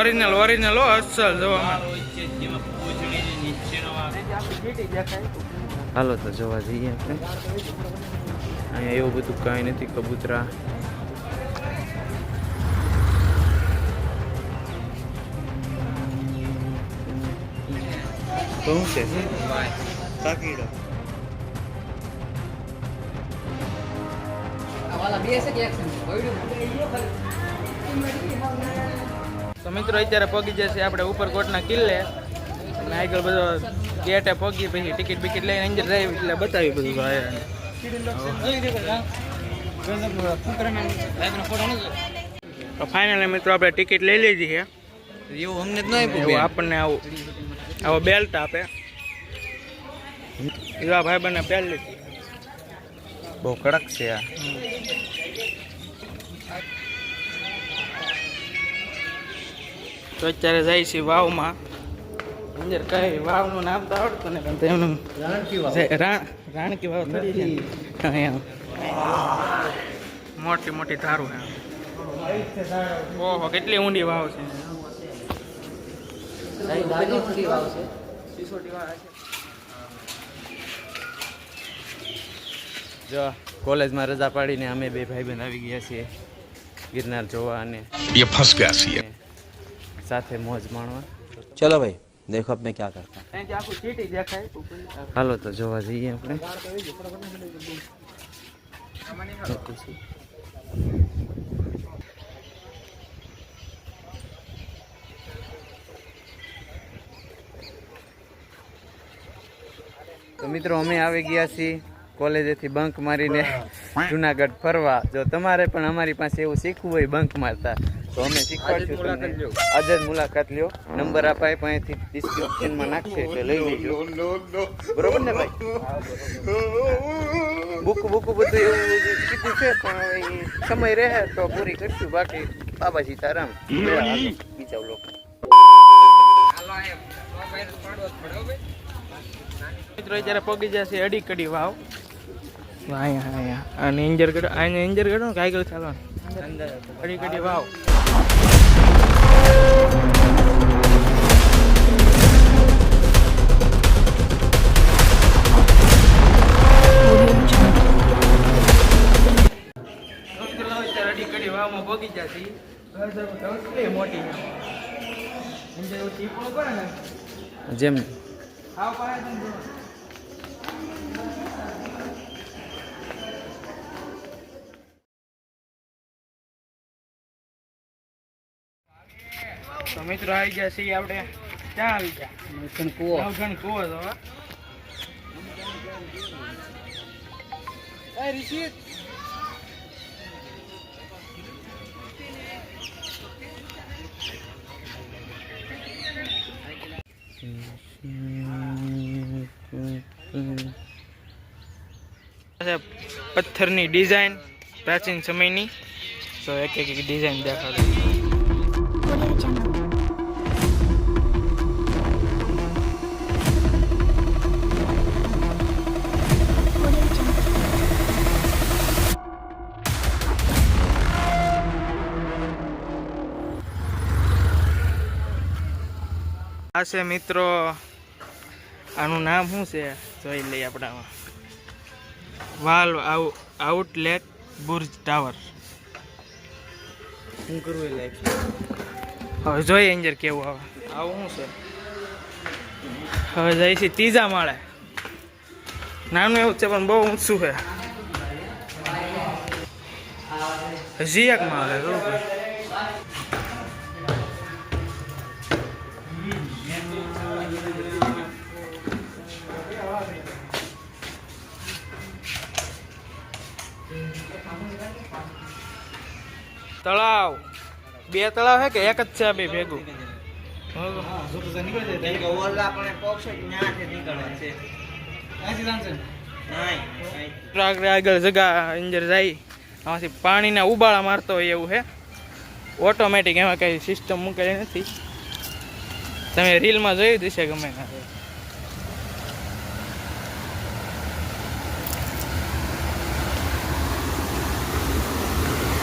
Original original હો અસલ જોવામાં હાલો તો જોવા જઈએ આપણે. અહીંયા એવું બધું કાંઈ નથી કબૂતરા. શું છે? કાકીડો. તો મિત્રો અત્યારે પગી જશે આપણે ઉપરકોટના કિલ્લે. અને આગળ બધો ગેટે પગી પછી ટિકિટ બિકિટ લઈને અંદર જાય એટલે બતાવી બધું ભાઈ તો ફાઇનલી મિત્રો આપણે ટિકિટ લઈ લીધી છે. એવું અમને જ નહીં એવું આપણને આવું આવો બેલ્ટ આપે. એવા ભાઈ બને પહેર લીધી. બહુ કડક છે આ. તો અત્યારે જાય છે વાવમાં. અંદર કઈ વાવનું નામ તો આવડતું ને પણ તેમનું રાણકી વાવ. થઈ છે મોટી મોટી ધારું છે. ઓહો કેટલી ઊંડી વાવ છે. જો કોલેજમાં રજા પાડીને અમે બે ભાઈ બહેન આવી ગયા છીએ ગિરનાર જોવા અને ફસ ગયા છીએ. साथ मौज माणवा चलो भाई देखो अब मैं क्या करता हलो तो जो वजी है अपने। तो मित्रों हमें आवे गया सी कॉलेज थी बंक मारी ने જુનાગઢ ફરવા. જો તમારે પણ અમારી પાસે એવું શીખવું હોય બંક મારતા તો અમે શીખવાડશું તમને. આજે જ મુલાકાત લ્યો. નંબર આપાય અહીંથી ડિસ્ક્રિપ્શનમાં નાખશે એટલે લઈ લેજો. બરોબર ને ભાઈ? બુક બુક બધું એવું કીધું છે પણ સમય રહે તો પૂરી કરશું. બાકી બાબા સીતારામ. બીજા લોકો મિત્રો અત્યારે પગી જશે અડી કડી વાવ. અહીંયા અહીંયા. અને એન્જર ગઢ અહીંયા એન્જર ગઢ ને કાંઈ ગયું ચાલવાનું કડી કડી તો મિત્રો આવી ગયા છીએ આપણે. ક્યાં આવી ગયા? નવઘણ કૂવો. તો એ રિષિત. પથ્થરની ડિઝાઇન પ્રાચીન સમયની. તો એક એક એક ડિઝાઇન દેખાડો આ છે મિત્રો આનું નામ શું છે? જોઈ લઈએ આપણામાં. વાલ આઉ- આઉટલેટ બુર્જ ટાવર. શું કરવું હવે જોઈએ એન્જર કેવું આવે. આવું શું છે? હવે જઈ છે ત્રીજા માળે. નાનું એવું છે પણ બહુ ઊંચું છે. હજી એક માળે બરોબર. તળાવ. બે તળાવ હે કે એક જ છે બે ભેગું? આગળ જગા અંદર જાય. આમાંથી પાણીના ઉબાળા મારતો હોય એવું છે ઓટોમેટિક એમાં કઈ સિસ્ટમ મૂકેલી નથી. તમે રીલમાં જોયું દેશે ગમે ના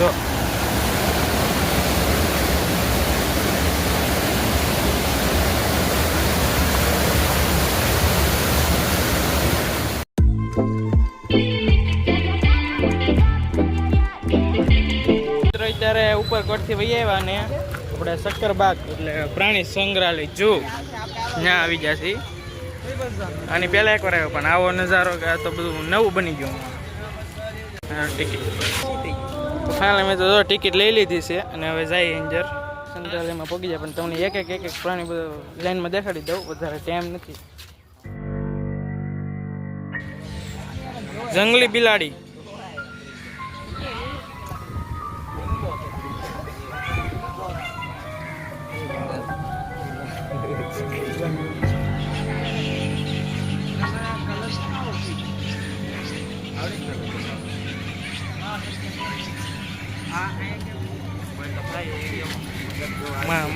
જો. ઉપરકોટથી વહી આવ્યા ને આપણે શક્કરબાગ એટલે પ્રાણી સંગ્રહાલય જુ. ત્યાં આવી છીએ. આની પહેલાં એકવાર આવ્યો, પણ આવો નજારો તો બધું નવું બની ગયું. ટિકિટ ફાઇનલ મેં તો ટિકિટ લઈ લીધી છે અને હવે જાય અંદર. સંગ્રહાલયમાં પગી જાય, પણ તમને એક એક એક એક પ્રાણી બધું લાઈનમાં દેખાડી દઉં, વધારે ટાઈમ નથી. જંગલી બિલાડી.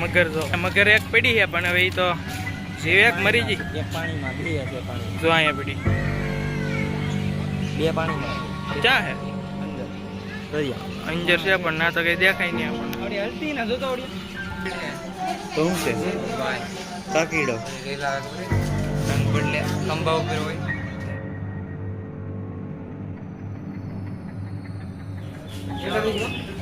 મગર જો. મગર એક પડી છે પણ હવે એ તો જીવ એક મરી ગઈ. પાણીમાં બે હશે પાણી જો અહીંયા પડી. બે પાણીમાં. ક્યાં હે? અંજર છે પણ ના તો કઈ દેખાય નહીં આપણને. હલતી ના જોતો તો શું છે? કાકીડો. ખંભા ઉપર હોય.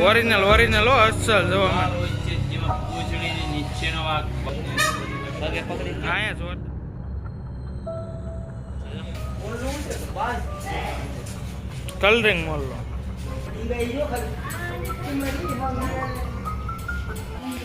ઓરિજિનલ ઓરિજિનલ હો અસલ જોવામાં અહીંયા જોર કલરિંગ મોલ